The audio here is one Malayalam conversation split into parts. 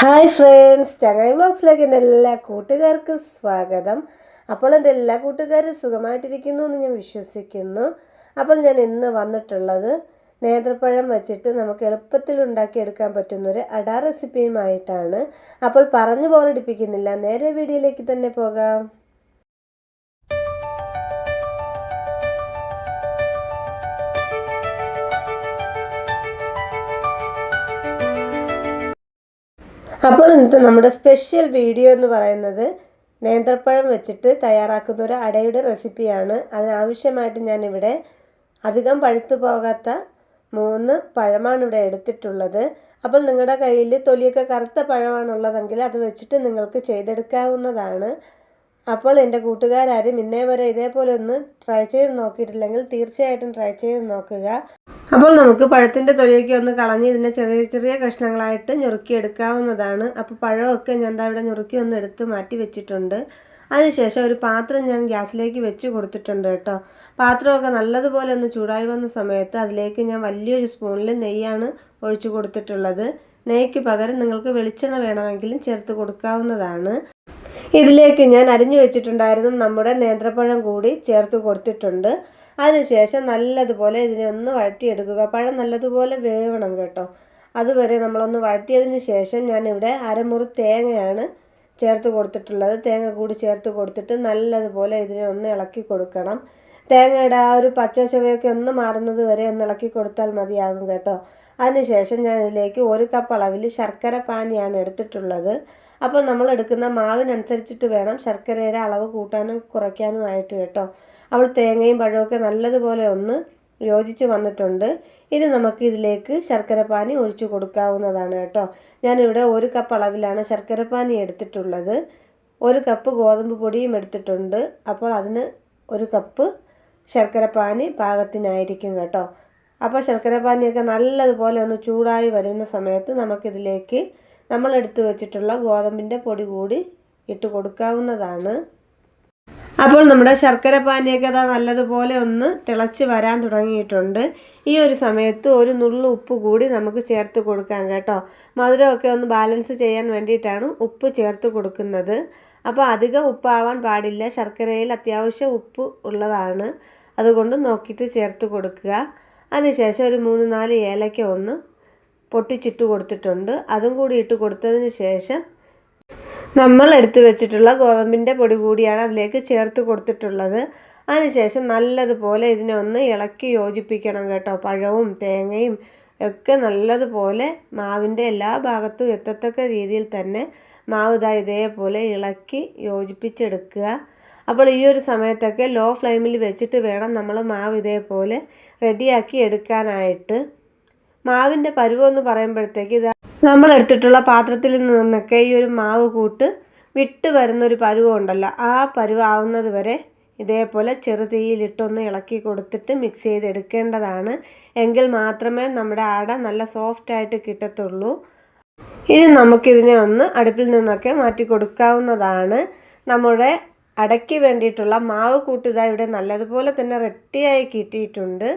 ഹായ് ഫ്രണ്ട്സ് ചങ്ങായി ബോക്സിലേക്ക് എന്റെ എല്ലാ കൂട്ടുകാർക്കും സ്വാഗതം. അപ്പോൾ എന്റെ എല്ലാ കൂട്ടുകാരും സുഖമായിട്ടിരിക്കുന്നു എന്ന് ഞാൻ വിശ്വസിക്കുന്നു. അപ്പോൾ ഞാൻ ഇന്ന് വന്നിട്ടുള്ളത് നേന്ത്രപ്പഴം വെച്ചിട്ട് നമുക്ക് എളുപ്പത്തിൽ ഉണ്ടാക്കിയെടുക്കാൻ പറ്റുന്നൊരു അട റെസിപ്പിയുമായിട്ടാണ് അപ്പോൾ പറഞ്ഞു ബോറടിപ്പിക്കുന്നില്ല നേരെ വീഡിയോയിലേക്ക് തന്നെ പോകാം. അപ്പോൾ ഇന്നത്തെ നമ്മുടെ സ്പെഷ്യൽ വീഡിയോ എന്ന് പറയുന്നത് നേന്ത്രപ്പഴം വെച്ചിട്ട് തയ്യാറാക്കുന്ന ഒരു അടയുടെ റെസിപ്പിയാണ് അതിനാവശ്യമായിട്ട് ഞാനിവിടെ അധികം പഴുത്തു പോകാത്ത മൂന്ന് പഴമാണ് ഇവിടെ എടുത്തിട്ടുള്ളത്. അപ്പോൾ നിങ്ങളുടെ കയ്യിൽ തൊലിയൊക്കെ കറുത്ത പഴമാണുള്ളതെങ്കിൽ അത് വെച്ചിട്ട് നിങ്ങൾക്ക് ചെയ്തെടുക്കാവുന്നതാണ്. അപ്പോൾ എന്റെ കൂട്ടുകാരും ഇന്നേ വരെ ഇതേപോലെ ഒന്ന് ട്രൈ ചെയ്ത് നോക്കിയിട്ടില്ലെങ്കിൽ തീർച്ചയായിട്ടും ട്രൈ ചെയ്ത് നോക്കുക. അപ്പോൾ നമുക്ക് പഴത്തിന്റെ തൊലിയൊക്കെ ഒന്ന് കളഞ്ഞ് ഇതിനെ ചെറിയ ചെറിയ കഷ്ണങ്ങളായിട്ട് ഞുറുക്കിയെടുക്കാവുന്നതാണ്. അപ്പോൾ പഴമൊക്കെ ഞാൻ എന്താ ഇവിടെ ഞുറുക്കി ഒന്ന് എടുത്ത് മാറ്റി വെച്ചിട്ടുണ്ട്. അതിനുശേഷം ഒരു പാത്രം ഞാൻ ഗ്യാസിലേക്ക് വെച്ച് കൊടുത്തിട്ടുണ്ട് കേട്ടോ. പാത്രമൊക്കെ നല്ലതുപോലെ ഒന്ന് ചൂടായി വന്ന സമയത്ത് അതിലേക്ക് ഞാൻ വലിയൊരു സ്പൂണിൽ നെയ്യാണ് ഒഴിച്ചു കൊടുത്തിട്ടുള്ളത്. നെയ്ക്ക് പകരം നിങ്ങൾക്ക് വെളിച്ചെണ്ണ വേണമെങ്കിലും ചേർത്ത് കൊടുക്കാവുന്നതാണ്. ഇതിലേക്ക് ഞാൻ അരിഞ്ഞു വെച്ചിട്ടുണ്ടായിരുന്ന നമ്മുടെ നേന്ത്രപ്പഴം കൂടി ചേർത്ത് കൊടുത്തിട്ടുണ്ട്. അതിനുശേഷം നല്ലതുപോലെ ഇതിനെ ഒന്ന് വഴറ്റിയെടുക്കുക. പഴം നല്ലതുപോലെ വേവണം കേട്ടോ. അതുവരെ നമ്മളൊന്ന് വഴറ്റിയതിന് ശേഷം ഞാനിവിടെ അരമുറി തേങ്ങയാണ് ചേർത്ത് കൊടുത്തിട്ടുള്ളത്. തേങ്ങ കൂടി ചേർത്ത് കൊടുത്തിട്ട് നല്ലതുപോലെ ഇതിനെ ഒന്ന് ഇളക്കി കൊടുക്കണം. തേങ്ങയുടെ ആ ഒരു പച്ച ചുവയൊക്കെ ഒന്ന് മാറുന്നത് വരെ ഒന്ന് ഇളക്കി കൊടുത്താൽ മതിയാകും കേട്ടോ. അതിനുശേഷം ഞാൻ ഇതിലേക്ക് ഒരു കപ്പ് അളവിൽ ശർക്കര പാനിയാണ് എടുത്തിട്ടുള്ളത്. അപ്പോൾ നമ്മൾ എടുക്കുന്ന മാവിനനുസരിച്ചിട്ട് വേണം ശർക്കരയുടെ അളവ് കൂട്ടാനും കുറയ്ക്കാനുമായിട്ട് കേട്ടോ. അവൾ തേങ്ങയും പഴമൊക്കെ നല്ലതുപോലെ ഒന്ന് യോജിച്ച് വന്നിട്ടുണ്ട്. ഇനി നമുക്ക് ഇതിലേക്ക് ശർക്കരപ്പാനി ഒഴിച്ചു കൊടുക്കാവുന്നതാണ് കേട്ടോ. ഞാനിവിടെ ഒരു കപ്പ് അളവിലാണ് ശർക്കരപ്പാനി എടുത്തിട്ടുള്ളത്. ഒരു കപ്പ് ഗോതമ്പ് പൊടിയും എടുത്തിട്ടുണ്ട്. അപ്പോൾ അതിന് ഒരു കപ്പ് ശർക്കരപ്പാനി പാകത്തിനായിരിക്കും കേട്ടോ. അപ്പോൾ ശർക്കരപ്പാനിയൊക്കെ നല്ലതുപോലെ ഒന്ന് ചൂടായി വരുന്ന സമയത്ത് നമുക്കിതിലേക്ക് നമ്മൾ എടുത്തു വെച്ചിട്ടുള്ള ഗോതമ്പിന്റെ പൊടി കൂടി ഇട്ട് കൊടുക്കാവുന്നതാണ്. അപ്പോൾ നമ്മുടെ ശർക്കര പാനിയൊക്കെ നല്ലതുപോലെ ഒന്ന് തിളച്ച് വരാൻ തുടങ്ങിയിട്ടുണ്ട്. ഈ ഒരു സമയത്ത് ഒരു നുള്ളു ഉപ്പ് കൂടി നമുക്ക് ചേർത്ത് കൊടുക്കാം കേട്ടോ. മധുരമൊക്കെ ഒന്ന് ബാലൻസ് ചെയ്യാൻ വേണ്ടിയിട്ടാണ് ഉപ്പ് ചേർത്ത് കൊടുക്കുന്നത്. അപ്പോൾ അധികം ഉപ്പാവാൻ പാടില്ല. ശർക്കരയിൽ അത്യാവശ്യം ഉപ്പ് ഉള്ളതാണ്. അതുകൊണ്ട് നോക്കിയിട്ട് ചേർത്ത് കൊടുക്കുക. അതിനുശേഷം ഒരു മൂന്ന് നാല് ഏലക്ക ഒന്ന് പൊട്ടിച്ചിട്ട് കൊടുത്തിട്ടുണ്ട്. അതും കൂടി ഇട്ട് കൊടുത്തതിന് ശേഷം നമ്മൾ എടുത്തു വെച്ചിട്ടുള്ള ഗോതമ്പിന്റെ പൊടി കൂടിയാണ് അതിലേക്ക് ചേർത്ത് കൊടുത്തിട്ടുള്ളത്. അതിനുശേഷം നല്ലതുപോലെ ഇതിനെ ഒന്ന് ഇളക്കി യോജിപ്പിക്കണം കേട്ടോ. പഴവും തേങ്ങയും ഒക്കെ നല്ലതുപോലെ മാവിന്റെ എല്ലാ ഭാഗത്തും എത്തത്തക്ക രീതിയിൽ തന്നെ മാവ് ഇതാ ഇതേപോലെ ഇളക്കി യോജിപ്പിച്ചെടുക്കുക. അപ്പോൾ ഈ ഒരു സമയത്തൊക്കെ ലോ ഫ്ലെയിമിൽ വെച്ചിട്ട് വേണം നമ്മൾ മാവ് ഇതേപോലെ റെഡിയാക്കി എടുക്കാനായിട്ട്. മാവിന്റെ പരുവം പറയുമ്പോഴത്തേക്ക് ഇതാ നമ്മൾ എടുത്തിട്ടുള്ള പാത്രത്തിൽ നിന്നൊക്കെ ഈ ഒരു മാവ് കൂട്ട് വിട്ട് വരുന്നൊരു പരുവം ഉണ്ടല്ലോ. ആ പരുവാവുന്നത് വരെ ഇതേപോലെ ചെറുതീയിലിട്ടൊന്ന് ഇളക്കി കൊടുത്തിട്ട് മിക്സ് ചെയ്തെടുക്കേണ്ടതാണ്. എങ്കിൽ മാത്രമേ നമ്മുടെ അട നല്ല സോഫ്റ്റായിട്ട് കിട്ടത്തുള്ളൂ. ഇനി നമുക്കിതിനെ ഒന്ന് അടുപ്പിൽ നിന്നൊക്കെ മാറ്റി കൊടുക്കാവുന്നതാണ്. നമ്മുടെ അടയ്ക്ക് വേണ്ടിയിട്ടുള്ള മാവ് കൂട്ടിതാ ഇവിടെ നല്ലതുപോലെ തന്നെ റെഡിയായി കിട്ടിയിട്ടുണ്ട്.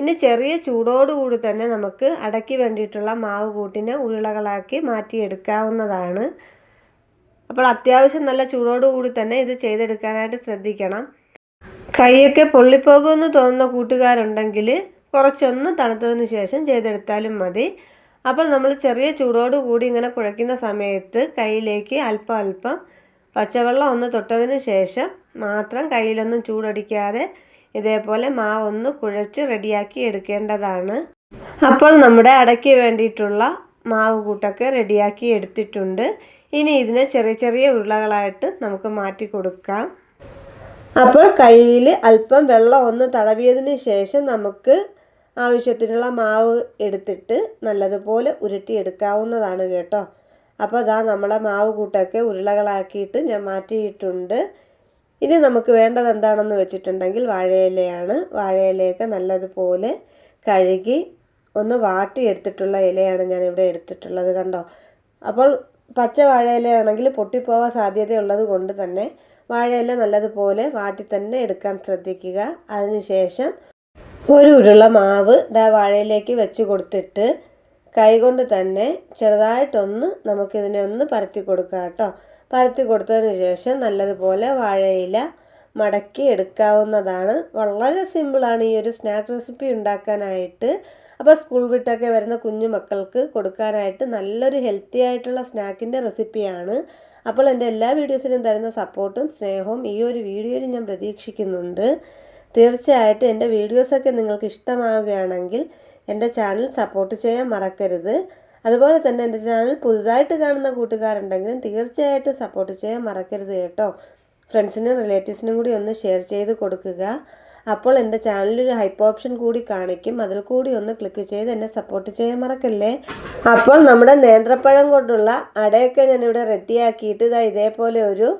ഇനി ചെറിയ ചൂടോടുകൂടി തന്നെ നമുക്ക് അടയ്ക്ക് വേണ്ടിയിട്ടുള്ള മാവ് കൂട്ടിനെ ഉരുളകളാക്കി മാറ്റിയെടുക്കാവുന്നതാണ്. അപ്പോൾ അത്യാവശ്യം നല്ല ചൂടോടുകൂടി തന്നെ ഇത് ചെയ്തെടുക്കാനായിട്ട് ശ്രദ്ധിക്കണം. കൈയൊക്കെ പൊള്ളിപ്പോകുമെന്ന് തോന്നുന്ന കൂട്ടുകാരുണ്ടെങ്കിൽ കുറച്ചൊന്ന് തണുത്തതിന് ശേഷം ചെയ്തെടുത്താലും മതി. അപ്പോൾ നമ്മൾ ചെറിയ ചൂടോടുകൂടി ഇങ്ങനെ കുഴയ്ക്കുന്ന സമയത്ത് കയ്യിലേക്ക് അല്പം അല്പം പച്ചവെള്ളം ഒന്ന് തൊട്ടതിന് ശേഷം മാത്രം കയ്യിലൊന്നും ചൂടടിക്കാതെ ഇതേപോലെ മാവൊന്ന് കുഴച്ച് റെഡിയാക്കി എടുക്കേണ്ടതാണ്. അപ്പോൾ നമ്മുടെ അടയ്ക്ക് വേണ്ടിയിട്ടുള്ള മാവ് കൂട്ടൊക്കെ റെഡിയാക്കി എടുത്തിട്ടുണ്ട്. ഇനി ഇതിനെ ചെറിയ ചെറിയ ഉരുളകളായിട്ട് നമുക്ക് മാറ്റി കൊടുക്കാം. അപ്പോൾ കയ്യിൽ അല്പം വെള്ളം ഒന്ന് തടവിയതിന് ശേഷം നമുക്ക് ആവശ്യത്തിനുള്ള മാവ് എടുത്തിട്ട് നല്ലതുപോലെ ഉരുട്ടിയെടുക്കാവുന്നതാണ് കേട്ടോ. അപ്പോൾ അതാ നമ്മളെ മാവ് കൂട്ടൊക്കെ ഉരുളകളാക്കിയിട്ട് ഞാൻ മാറ്റിയിട്ടുണ്ട്. ഇനി നമുക്ക് വേണ്ടത് എന്താണെന്ന് വെച്ചിട്ടുണ്ടെങ്കിൽ വാഴയിലയാണ്. വാഴയിലയൊക്കെ നല്ലതുപോലെ കഴുകി ഒന്ന് വാട്ടിയെടുത്തിട്ടുള്ള ഇലയാണ് ഞാൻ ഇവിടെ എടുത്തിട്ടുള്ളത് കണ്ടോ? അപ്പോൾ പച്ച വാഴയിലയാണെങ്കിൽ പൊട്ടിപ്പോവാൻ സാധ്യതയുള്ളത് കൊണ്ട് തന്നെ വാഴയില നല്ലതുപോലെ വാട്ടി തന്നെ എടുക്കാൻ ശ്രദ്ധിക്കുക. അതിനുശേഷം ഒരു ഉരുള മാവ് ദാ വാഴയിലേക്ക് വെച്ച് കൊടുത്തിട്ട് കൈകൊണ്ട് തന്നെ ചെറുതായിട്ടൊന്ന് നമുക്കിതിനെ ഒന്ന് പരത്തി കൊടുക്കാം കേട്ടോ. പരത്തി കൊടുത്തതിന് ശേഷം നല്ലതുപോലെ വാഴയില മടക്കി എടുക്കാവുന്നതാണ്. വളരെ സിമ്പിളാണ് ഈ ഒരു സ്നാക്ക് റെസിപ്പി ഉണ്ടാക്കാനായിട്ട്. അപ്പോൾ സ്കൂൾ വിട്ടൊക്കെ വരുന്ന കുഞ്ഞു മക്കൾക്ക് കൊടുക്കാനായിട്ട് നല്ലൊരു ഹെൽത്തി ആയിട്ടുള്ള സ്നാക്കിന്റെ റെസിപ്പിയാണ്. അപ്പോൾ എന്റെ എല്ലാ വീഡിയോസിനും തരുന്ന സപ്പോർട്ടും സ്നേഹവും ഈ ഒരു വീഡിയോയിൽ ഞാൻ പ്രതീക്ഷിക്കുന്നുണ്ട്. തീർച്ചയായിട്ടും എന്റെ വീഡിയോസൊക്കെ നിങ്ങൾക്ക് ഇഷ്ടമാവുകയാണെങ്കിൽ എന്റെ ചാനൽ സപ്പോർട്ട് ചെയ്യാൻ മറക്കരുത്. അതുപോലെ തന്നെ എന്റെ ചാനൽ പുതുതായിട്ട് കാണുന്ന കൂട്ടുകാരുണ്ടെങ്കിലും തീർച്ചയായിട്ടും സപ്പോർട്ട് ചെയ്യാൻ മറക്കരുത് കേട്ടോ. ഫ്രണ്ട്സിനും റിലേറ്റീവ്സിനും കൂടി ഒന്ന് ഷെയർ ചെയ്ത് കൊടുക്കുക. അപ്പോൾ എന്റെ ചാനലിലൊരു ഹൈപ്പ് ഓപ്ഷൻ കൂടി കാണിക്കും. അതിൽ കൂടി ഒന്ന് ക്ലിക്ക് ചെയ്ത് എന്നെ സപ്പോർട്ട് ചെയ്യാൻ മറക്കല്ലേ? അപ്പോൾ നമ്മുടെ നേന്ത്രപ്പഴം കൊണ്ടുള്ള അടയൊക്കെ ഞാനിവിടെ റെഡിയാക്കിയിട്ട് ഇതാ ഇതേപോലെ ഒരു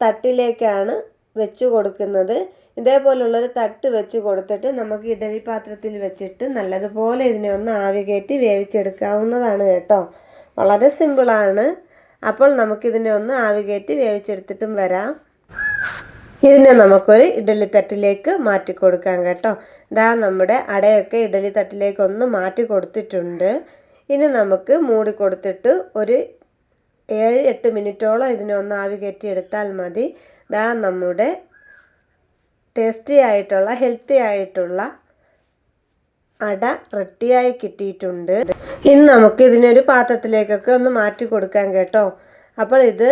തട്ടിലേക്കാണ് വെച്ച് കൊടുക്കുന്നത്. ഇതേപോലുള്ളൊരു തട്ട് വെച്ച് കൊടുത്തിട്ട് നമുക്ക് ഇഡലി പാത്രത്തിൽ വെച്ചിട്ട് നല്ലതുപോലെ ഇതിനെ ഒന്ന് ആവി കയറ്റി വേവിച്ചെടുക്കാവുന്നതാണ് കേട്ടോ. വളരെ സിമ്പിളാണ്. അപ്പോൾ നമുക്കിതിനെ ഒന്ന് ആവി കയറ്റി വേവിച്ചെടുത്തിട്ടും വരാം. ഇതിനെ നമുക്കൊരു ഇഡലി തട്ടിലേക്ക് മാറ്റി കൊടുക്കാം കേട്ടോ. ഇതാ നമ്മുടെ അടയൊക്കെ ഇഡലി തട്ടിലേക്ക് ഒന്ന് മാറ്റി കൊടുത്തിട്ടുണ്ട്. ഇനി നമുക്ക് മൂടി കൊടുത്തിട്ട് ഒരു ഏഴ് എട്ട് മിനിറ്റോളം ഇതിനെ ഒന്ന് ആവി കയറ്റി എടുത്താൽ മതി. ഇതാ നമ്മുടെ ടേസ്റ്റി ആയിട്ടുള്ള ഹെൽത്തി ആയിട്ടുള്ള അട റെഡിയായി കിട്ടിയിട്ടുണ്ട്. ഇനി നമുക്ക് ഇതിനൊരു പാത്രത്തിലേക്കൊക്കെ ഒന്ന് മാറ്റി കൊടുക്കാൻ കേട്ടോ. അപ്പോൾ ഇത്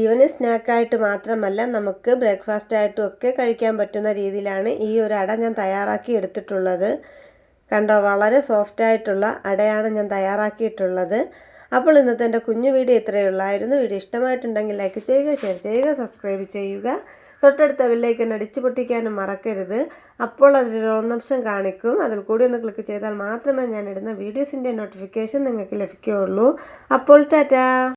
ഈവനിങ് സ്നാക്കായിട്ട് മാത്രമല്ല നമുക്ക് ബ്രേക്ക്ഫാസ്റ്റ് ആയിട്ടും ഒക്കെ കഴിക്കാൻ പറ്റുന്ന രീതിയിലാണ് ഈ ഒരു അട ഞാൻ തയ്യാറാക്കി എടുത്തിട്ടുള്ളത്. കണ്ടോ വളരെ സോഫ്റ്റ് ആയിട്ടുള്ള അടയാണ് ഞാൻ തയ്യാറാക്കിയിട്ടുള്ളത്. അപ്പോൾ ഇന്നത്തെ എന്റെ കുഞ്ഞു വീഡിയോ ഇത്രയേ ഉള്ളായിരുന്നു. വീഡിയോ ഇഷ്ടമായിട്ടുണ്ടെങ്കിൽ ലൈക്ക് ചെയ്യുക ഷെയർ ചെയ്യുക സബ്സ്ക്രൈബ് ചെയ്യുക. തൊട്ടടുത്ത ബെല്ലൈക്കൻ അടിച്ചു പൊട്ടിക്കാനും മറക്കരുത്. അപ്പോൾ അതിലൊരു ഒന്നംശം കാണിക്കും. അതിൽ കൂടി ഒന്ന് ക്ലിക്ക് ചെയ്താൽ മാത്രമേ ഞാൻ ഇടുന്ന വീഡിയോസിന്റെ നോട്ടിഫിക്കേഷൻ നിങ്ങൾക്ക് ലഭിക്കുകയുള്ളൂ. അപ്പോൾ ടാറ്റാ!